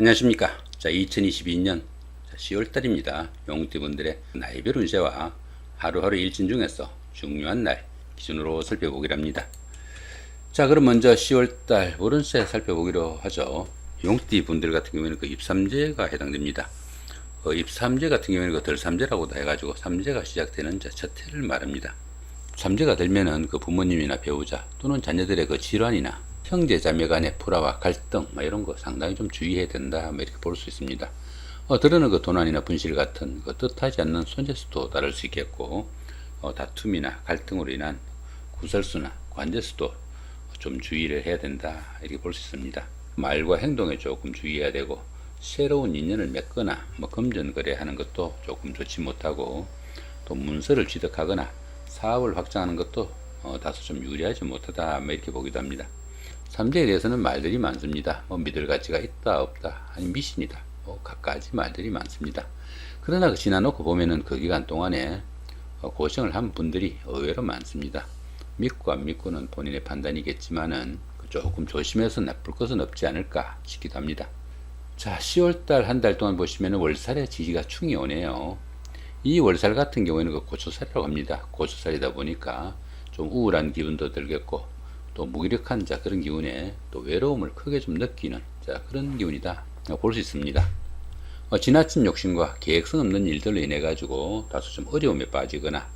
안녕하십니까. 자, 2022년 10월달입니다. 용띠분들의 나이별 운세와 하루하루 일진 중에서 중요한 날 기준으로 살펴보기로 합니다. 자, 그럼 먼저 10월달 월운세 살펴보기로 하죠. 용띠 분들 같은 경우에는 그 입삼재가 해당됩니다. 어, 입삼재 같은 경우에는 그 덜삼재라고도 해가지고 삼재가 시작되는 자, 첫 해를 말합니다. 삼재가 되면은 그 부모님이나 배우자 또는 자녀들의 그 질환이나 형제 자매 간의 불화와 갈등 뭐 이런 거 상당히 좀 주의해야 된다 뭐 이렇게 볼 수 있습니다. 어, 들어는 그 도난이나 분실 같은 그 뜻하지 않는 손재수도 따를 수 있겠고 어, 다툼이나 갈등으로 인한 구설수나 관제수도 좀 주의를 해야 된다 이렇게 볼 수 있습니다. 말과 행동에 조금 주의해야 되고 새로운 인연을 맺거나 뭐 금전 거래하는 것도 조금 좋지 못하고 또 문서를 취득하거나 사업을 확장하는 것도 어, 다소 좀 유리하지 못하다 뭐 이렇게 보기도 합니다. 삼재에 대해서는 말들이 많습니다. 뭐 믿을 가치가 있다 없다 아니 미신이다 뭐 각가지 말들이 많습니다. 그러나 그 지나놓고 보면은 그 기간 동안에 어, 고생을 한 분들이 의외로 많습니다. 믿고 안 믿고는 본인의 판단이겠지만은 그 조금 조심해서 나쁠 것은 없지 않을까 싶기도 합니다. 자, 10월달 한 달 동안 보시면 월살의 지지가 충이 오네요. 이 월살 같은 경우에는 그 고초살이라고 합니다. 고초살이다 보니까 좀 우울한 기분도 들겠고 또 무기력한 자 그런 기운에 또 외로움을 크게 좀 느끼는 자 그런 기운이다 볼 수 있습니다. 어, 지나친 욕심과 계획성 없는 일들로 인해 가지고 다소 좀 어려움에 빠지거나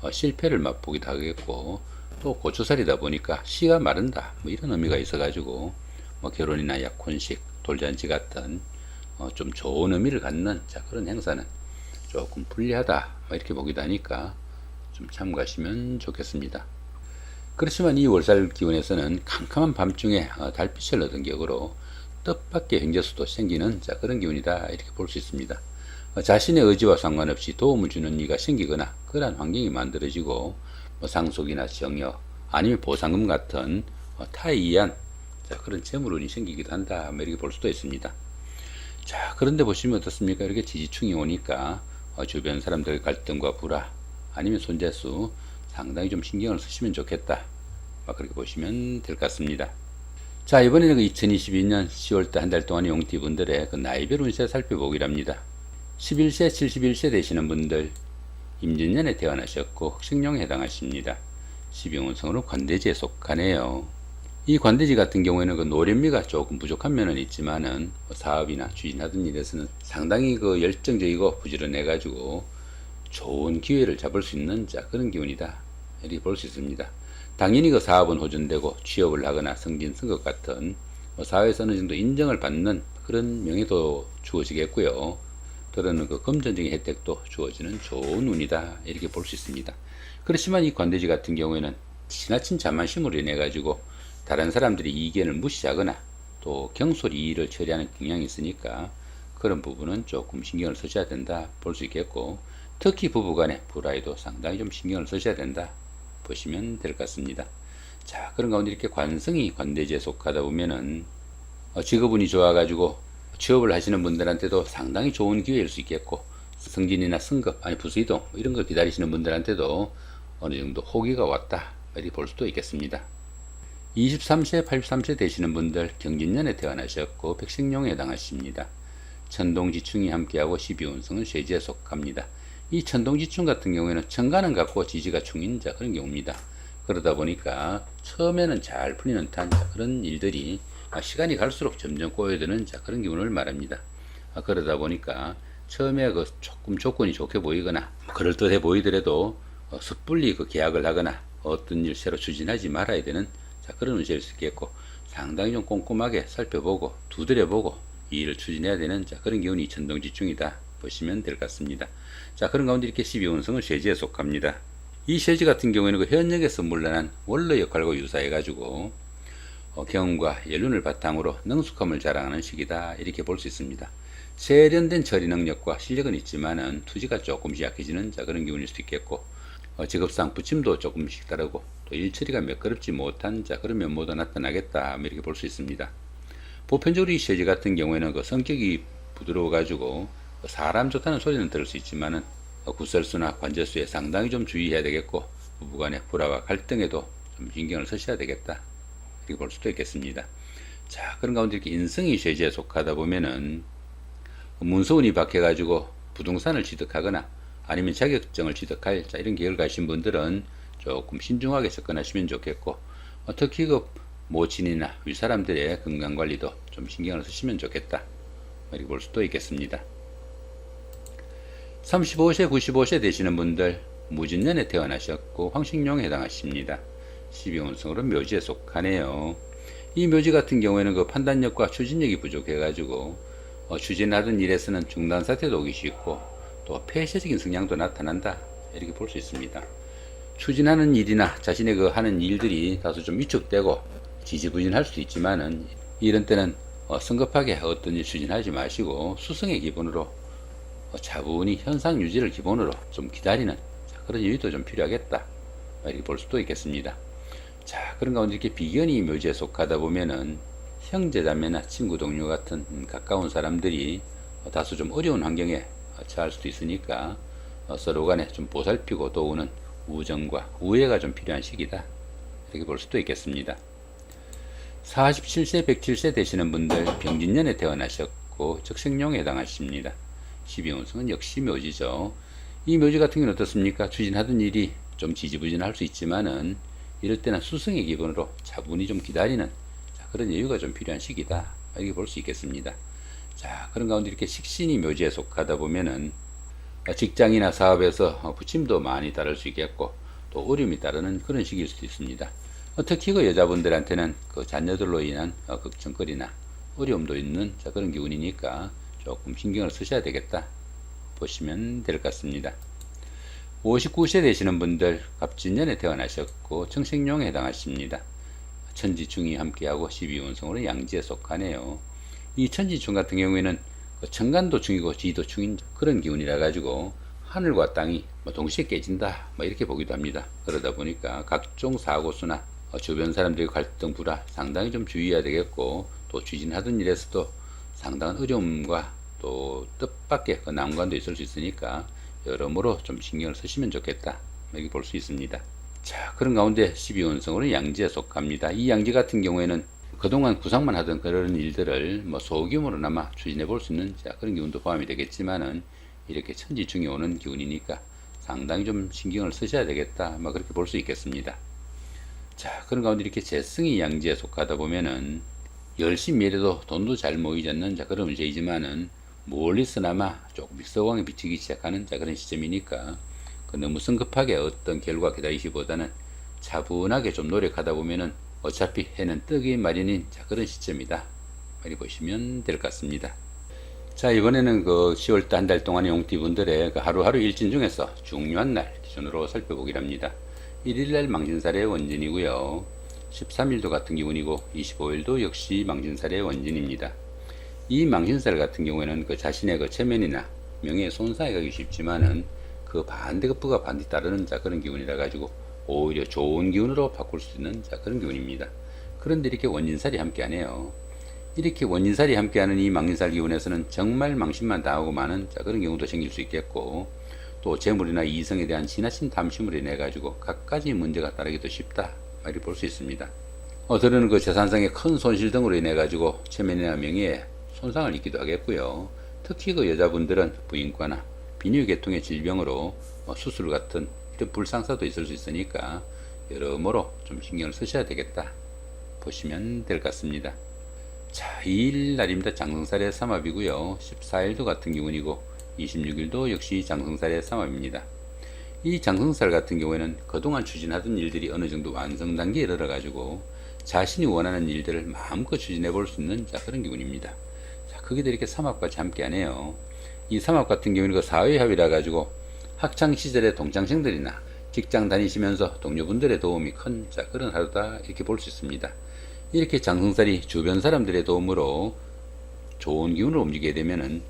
어, 실패를 맛보기도 하겠고 또 고초살이다 보니까 씨가 마른다 뭐 이런 의미가 있어 가지고 뭐 결혼이나 약혼식 돌잔치 같은 어, 좀 좋은 의미를 갖는 자 그런 행사는 조금 불리하다 뭐 이렇게 보기도 하니까 좀 참고하시면 좋겠습니다. 그렇지만 이 월살 기운에서는 캄캄한 밤중에 어, 달빛을 얻은 격으로 뜻밖의 행재수도 생기는 자 그런 기운이다 이렇게 볼 수 있습니다. 어, 자신의 의지와 상관없이 도움을 주는 이가 생기거나 그러한 환경이 만들어지고 뭐 상속이나 정여 아니면 보상금 같은 어, 자, 그런 재물운이 생기기도 한다 뭐 이렇게 볼 수도 있습니다. 자 그런데 보시면 어떻습니까? 이렇게 지지충이 오니까 어, 주변 사람들의 갈등과 불화 아니면 손재수 상당히 좀 신경을 쓰시면 좋겠다. 막 그렇게 보시면 될 것 같습니다. 자, 이번에는 그 2022년 10월달 한 달 동안의 용띠 분들의 그 나이별 운세 살펴보기로 합니다. 11세, 71세 되시는 분들, 임진년에 태어나셨고, 흑식룡에 해당하십니다. 12운성으로 관대지에 속하네요. 이 관대지 같은 경우에는 그 노련미가 조금 부족한 면은 있지만은 뭐 사업이나 추진하던 일에서는 상당히 그 열정적이고 부지런해가지고 좋은 기회를 잡을 수 있는 자 그런 기운이다 이렇게 볼 수 있습니다. 당연히 그 사업은 호전되고 취업을 하거나 승진 승급 같은 뭐 사회에서 어느 정도 인정을 받는 그런 명예도 주어지겠고요. 또는 그 금전적인 혜택도 주어지는 좋은 운이다 이렇게 볼 수 있습니다. 그렇지만 이 관대지 같은 경우에는 지나친 자만심으로 인해 가지고 다른 사람들이 이견을 무시하거나 또 경솔 이의를 처리하는 경향이 있으니까 그런 부분은 조금 신경을 쓰셔야 된다 볼 수 있겠고 특히 부부간의 불화에도 상당히 좀 신경을 쓰셔야 된다 보시면 될 것 같습니다. 자 그런 가운데 이렇게 관성이 관대지에 속하다 보면은 어, 직업운이 좋아가지고 취업을 하시는 분들한테도 상당히 좋은 기회일 수 있겠고 승진이나 승급 아니 부수이동 뭐 이런 걸 기다리시는 분들한테도 어느 정도 호기가 왔다 이렇게 볼 수도 있겠습니다. 23세, 83세 되시는 분들 경진년에 태어나셨고 백식룡에 해당하십니다. 천동지충이 함께하고 12운성은 쇠지에 속합니다. 이 천동지충 같은 경우에는 천간은 같고 지지가 충인자 그런 경우입니다. 그러다 보니까 처음에는 잘 풀리는 듯한 그런 일들이 시간이 갈수록 점점 꼬여드는 자 그런 기운을 말합니다. 아, 그러다 보니까 처음에 그 조금 조건이 좋게 보이거나 그럴듯해 보이더라도 어, 섣불리 그 계약을 하거나 어떤 일 새로 추진하지 말아야 되는 자 그런 운세일 수 있겠고 상당히 좀 꼼꼼하게 살펴보고 두드려보고 이 일을 추진해야 되는 자 그런 기운이 천동지충이다 보시면 될 것 같습니다. 자 그런 가운데 이렇게 12운성은 쇠지에 속합니다. 이 쇠지 같은 경우에는 그 현역에서 물러난 원로 역할과 유사해 가지고 어, 경험과 연륜을 바탕으로 능숙함을 자랑하는 시기다 이렇게 볼 수 있습니다. 세련된 처리 능력과 실력은 있지만은 투지가 조금씩 약해지는 자 그런 기운일 수도 있겠고 어, 직업상 부침도 조금씩 따르고 또 일처리가 매끄럽지 못한 자 그런 면모도 나타나겠다 뭐 이렇게 볼 수 있습니다. 보편적으로 이 쇠지 같은 경우에는 그 성격이 부드러워 가지고 사람 좋다는 소리는 들을 수 있지만은 구설수나 관절수에 상당히 좀 주의해야 되겠고 부부간의 불화와 갈등에도 좀 신경을 쓰셔야 되겠다 이렇게 볼 수도 있겠습니다. 자, 그런 가운데 이렇게 인성이 쇠지에 속하다 보면은 문서운이 박혀가지고 부동산을 취득하거나 아니면 자격증을 취득할 자, 이런 계획을 가신 분들은 조금 신중하게 접근하시면 좋겠고 어, 특히 그 모친이나 윗사람들의 건강관리도 좀 신경을 쓰시면 좋겠다. 이렇게 볼 수도 있겠습니다. 35세, 95세 되시는 분들 무진년에 태어나셨고 황식룡에 해당하십니다. 12운성으로 묘지에 속하네요. 이 묘지 같은 경우에는 그 판단력과 추진력이 부족해가지고 어, 추진하던 일에서는 중단 사태도 오기 쉽고 또 폐쇄적인 성향도 나타난다 이렇게 볼 수 있습니다. 추진하는 일이나 자신의 그 하는 일들이 다소 좀 위축되고 지지부진할 수도 있지만은 이런 때는 어, 성급하게 어떤 일 추진하지 마시고 수성의 기본으로 어, 차분히 현상 유지를 기본으로 좀 기다리는 자, 그런 여유도 좀 필요하겠다 이렇게 볼 수도 있겠습니다. 자 그런 가운데 이렇게 비견이 묘지에 속하다 보면은 형제자매나 친구 동료 같은 음, 가까운 사람들이 어, 다소 좀 어려운 환경에 어, 처할 수도 있으니까 어, 서로 간에 좀 보살피고 도우는 우정과 우애가 좀 필요한 시기다 이렇게 볼 수도 있겠습니다. 47세, 107세 되시는 분들 병진년에 태어나셨고 적생룡에 해당하십니다. 12운성은 역시 묘지죠. 이 묘지 같은 경우는 어떻습니까? 추진하던 일이 좀 지지부진할 수 있지만은 이럴 때는 수성의 기본으로 차분히 좀 기다리는 자, 그런 여유가 좀 필요한 시기다. 이렇게 볼 수 있겠습니다. 자, 그런 가운데 이렇게 식신이 묘지에 속하다 보면은 직장이나 사업에서 부침도 많이 따를 수 있겠고 또 어려움이 따르는 그런 시기일 수도 있습니다. 어, 특히 그 여자분들한테는 그 자녀들로 인한 어, 걱정거리나 어려움도 있는 자, 그런 기운이니까 조금 신경을 쓰셔야 되겠다 보시면 될 것 같습니다. 59세 되시는 분들 갑진년에 태어나셨고 청생룡에 해당하십니다. 천지충이 함께하고 12운성으로 양지에 속하네요. 이 천지충 같은 경우에는 그 청간도충이고 지도충인 그런 기운이라 가지고 하늘과 땅이 뭐 동시에 깨진다 뭐 이렇게 보기도 합니다. 그러다 보니까 각종 사고수나 어, 주변 사람들의 갈등 불화 상당히 좀 주의해야 되겠고 또 추진하던 일에서도 상당한 어려움과 또 뜻밖의 그 난관도 있을 수 있으니까 여러모로 좀 신경을 쓰시면 좋겠다 여기 볼 수 있습니다. 자 그런 가운데 12운성으로 양지에 속합니다. 이 양지 같은 경우에는 그동안 구상만 하던 그런 일들을 뭐 소규모로나마 추진해 볼 수 있는 자, 그런 기운도 포함이 되겠지만은 이렇게 천지중에 오는 기운이니까 상당히 좀 신경을 쓰셔야 되겠다 뭐 그렇게 볼 수 있겠습니다. 자 그런 가운데 이렇게 재성이 양지에 속하다 보면은 열심히 일해도 돈도 잘 모이지 않는 자 그런 문제이지만은 멀리서나마 조금 믹서광에 비치기 시작하는 자 그런 시점이니까 그 너무 성급하게 어떤 결과 기다리시보다는 차분하게 좀 노력하다 보면은 어차피 해는 뜨기 마련인 자 그런 시점이다. 많이 보시면 될 것 같습니다. 자 이번에는 그 10월달 한 달 동안의 용띠분들의 그 하루하루 일진 중에서 중요한 날 기준으로 살펴보기를 합니다. 1일날 망신살의 원진이고요. 13일도 같은 기운이고 25일도 역시 망신살의 원진입니다. 이 망신살 같은 경우에는 그 자신의 그 체면이나 명예에 손상이 가기 쉽지만은 그 반대급부가 반드 따르는 자 그런 기운이라 가지고 오히려 좋은 기운으로 바꿀 수 있는 자 그런 기운입니다. 그런데 이렇게 원진살이 함께하네요. 이렇게 원진살이 함께하는 이 망신살 기운에서는 정말 망신만 당하고 마는 자 그런 경우도 생길 수 있겠고 또 재물이나 이성에 대한 지나친 탐심으로 인해 가지고 갖가지 문제가 따르기도 쉽다 이렇게 볼 수 있습니다. 어들은 그 재산상의 큰 손실 등으로 인해 가지고 체면이나 명예에 손상을 입기도 하겠고요. 특히 그 여자분들은 부인과나 비뇨계통의 질병으로 뭐 수술 같은 이런 불상사도 있을 수 있으니까 여러모로 좀 신경을 쓰셔야 되겠다 보시면 될 것 같습니다. 자, 2일 날입니다. 장성살의 삼합이고요. 14일도 같은 기운이고 26일도 역시 장성살의 삼합입니다. 이 장성살 같은 경우에는 그동안 추진하던 일들이 어느 정도 완성 단계에 이르러 가지고 자신이 원하는 일들을 마음껏 추진해 볼 수 있는 자, 그런 기운입니다. 자, 거기도 이렇게 삼합까지 함께 하네요. 이 삼합 같은 경우는 그 사회합이라 가지고 학창 시절의 동창생들이나 직장 다니시면서 동료분들의 도움이 큰 자, 그런 하루다 이렇게 볼 수 있습니다. 이렇게 장성살이 주변 사람들의 도움으로 좋은 기운으로 움직이게 되면은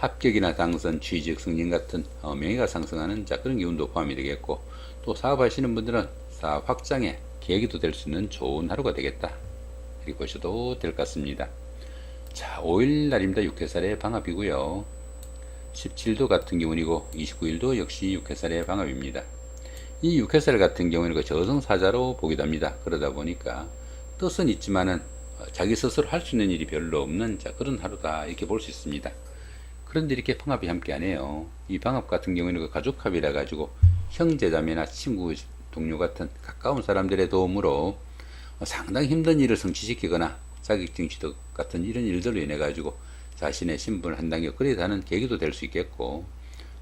합격이나 당선, 취직, 승진 같은 어, 명예가 상승하는 자 그런 기운도 포함이 되겠고 또 사업하시는 분들은 사업 확장에 계기도 될 수 있는 좋은 하루가 되겠다 이렇게 보셔도 될 것 같습니다. 자 5일 날입니다. 6회살의 방합이고요. 17도 같은 기운이고 29일도 역시 6회살의 방합입니다. 이 6회살 같은 경우에는 그 저승사자로 보기도 합니다. 그러다 보니까 뜻은 있지만은 어, 자기 스스로 할 수 있는 일이 별로 없는 자, 그런 하루다 이렇게 볼 수 있습니다. 그런데 이렇게 방합이 함께 안 해요. 이 방합 같은 경우에는 그 가족합이라 가지고 형제자매나 친구, 동료 같은 가까운 사람들의 도움으로 어, 상당히 힘든 일을 성취시키거나 자격증 취득 같은 이런 일들로 인해 가지고 자신의 신분을 한 단계 업그레이드하는 계기도 될 수 있겠고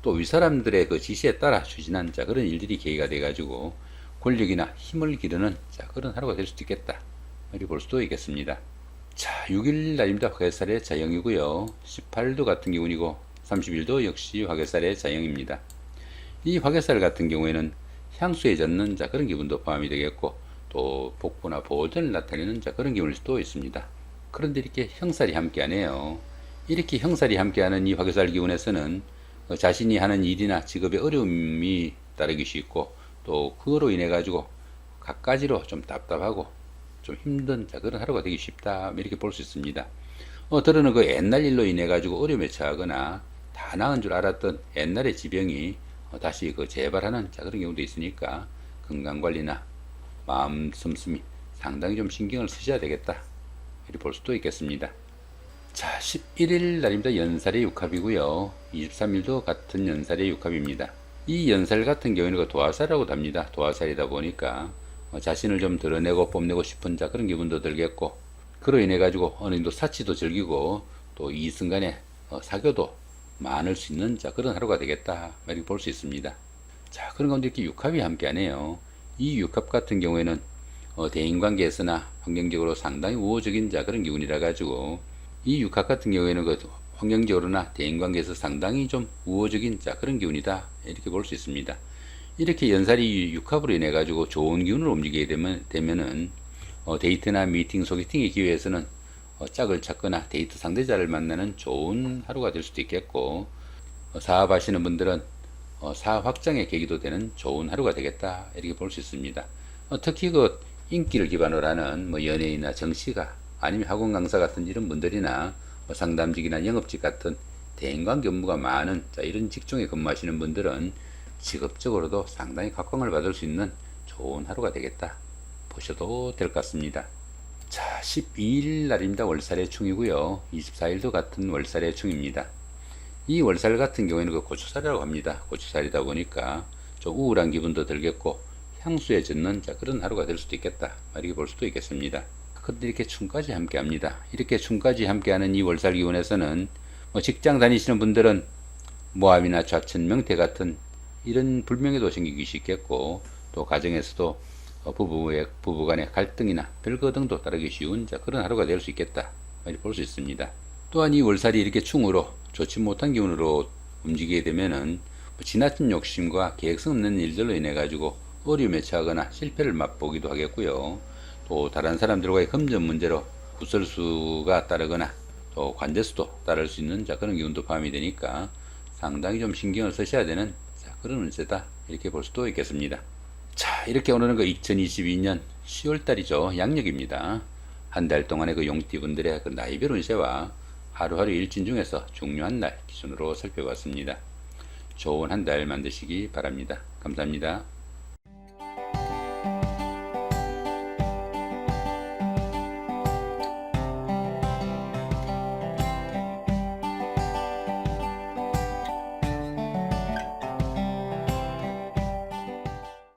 또 윗사람들의 그 지시에 따라 추진한 자 그런 일들이 계기가 돼 가지고 권력이나 힘을 기르는 자 그런 하루가 될 수도 있겠다 이렇게 볼 수도 있겠습니다. 자 6일 날입니다. 화개살의 자영이고요. 18도 같은 기운이고 31도 역시 화개살의 자영입니다. 이 화개살 같은 경우에는 향수에 젖는 자 그런 기분도 포함이 되겠고 또 복부나 보존을 나타내는 자 그런 기운일 수도 있습니다. 그런데 이렇게 형살이 함께하네요. 이렇게 형살이 함께하는 이 화개살 기운에서는 어, 자신이 하는 일이나 직업에 어려움이 따르기 쉽고 또 그거로 인해 가지고 갖가지로 좀 답답하고 좀 힘든 자 그런 하루가 되기 쉽다 이렇게 볼 수 있습니다. 어, 들어는 그 옛날 일로 인해 가지고 어려움에 처하거나 다 나은 줄 알았던 옛날의 지병이 어, 다시 그 재발하는 자 그런 경우도 있으니까 건강 관리나 마음 씀씀이 상당히 좀 신경을 쓰셔야 되겠다 이렇게 볼 수도 있겠습니다. 자, 11일 날입니다. 연살의 육합이고요. 23일도 같은 연살의 육합입니다. 이 연살 같은 경우에는 그 도화살이라고 합니다. 도화살이다 보니까 어, 자신을 좀 드러내고 뽐내고 싶은 자 그런 기분도 들겠고 그로 인해 가지고 어느 정도 사치도 즐기고 또 이 순간에 어, 사교도 많을 수 있는 자 그런 하루가 되겠다 이렇게 볼 수 있습니다. 자 그런 가운데 이렇게 육합이 함께하네요. 이 육합 같은 경우에는 어, 대인관계에서나 환경적으로 상당히 우호적인 자 그런 기운이라 가지고 이 육합 같은 경우에는 그 환경적으로나 대인관계에서 상당히 좀 우호적인 자 그런 기운이다 이렇게 볼 수 있습니다. 이렇게 연살이 육합으로 인해 가지고 좋은 기운으로 움직이게 되면 되면은 어, 데이트나 미팅, 소개팅의 기회에서는 어, 짝을 찾거나 데이트 상대자를 만나는 좋은 하루가 될 수도 있겠고 어, 사업하시는 분들은 어, 사업 확장의 계기도 되는 좋은 하루가 되겠다 이렇게 볼 수 있습니다. 어, 특히 그 인기를 기반으로 하는 뭐 연예인이나 정치가 아니면 학원 강사 같은 이런 분들이나 뭐 상담직이나 영업직 같은 대인관계 업무가 많은 자, 이런 직종에 근무하시는 분들은 직업적으로도 상당히 각광을 받을 수 있는 좋은 하루가 되겠다 보셔도 될 것 같습니다. 자, 12일 날입니다. 월살의 충이고요. 24일도 같은 월살의 충입니다. 이 월살 같은 경우에는 그 고추살이라고 합니다. 고추살이다 보니까 좀 우울한 기분도 들겠고 향수에 젖는 자 그런 하루가 될 수도 있겠다. 이렇게 볼 수도 있겠습니다. 근데 이렇게 춤까지 함께 합니다. 이렇게 춤까지 함께 하는 이 월살 기운에서는 뭐 직장 다니시는 분들은 모함이나 좌천, 명태 같은 이런 불명예도 생기기 쉽겠고 또 가정에서도 어, 부부의 부부간의 갈등이나 별거 등도 따르기 쉬운 자, 그런 하루가 될 수 있겠다 이렇게 볼수 있습니다. 또한 이 월살이 이렇게 충으로 좋지 못한 기운으로 움직이게 되면은 뭐 지나친 욕심과 계획성 없는 일들로 인해 가지고 어려움에 처하거나 실패를 맛보기도 하겠고요. 또 다른 사람들과의 금전 문제로 구설수가 따르거나 또 관대수도 따를 수 있는 자 그런 기운도 포함이 되니까 상당히 좀 신경을 쓰셔야 되는 자 그런 운세다 이렇게 볼 수도 있겠습니다. 자 이렇게 오늘은 그 2022년 10월 달이죠 양력입니다. 한 달 동안의 그 용띠분들의 그 나이별 운세와 하루하루 일진 중에서 중요한 날 기준으로 살펴봤습니다. 좋은 한 달 만드시기 바랍니다. 감사합니다.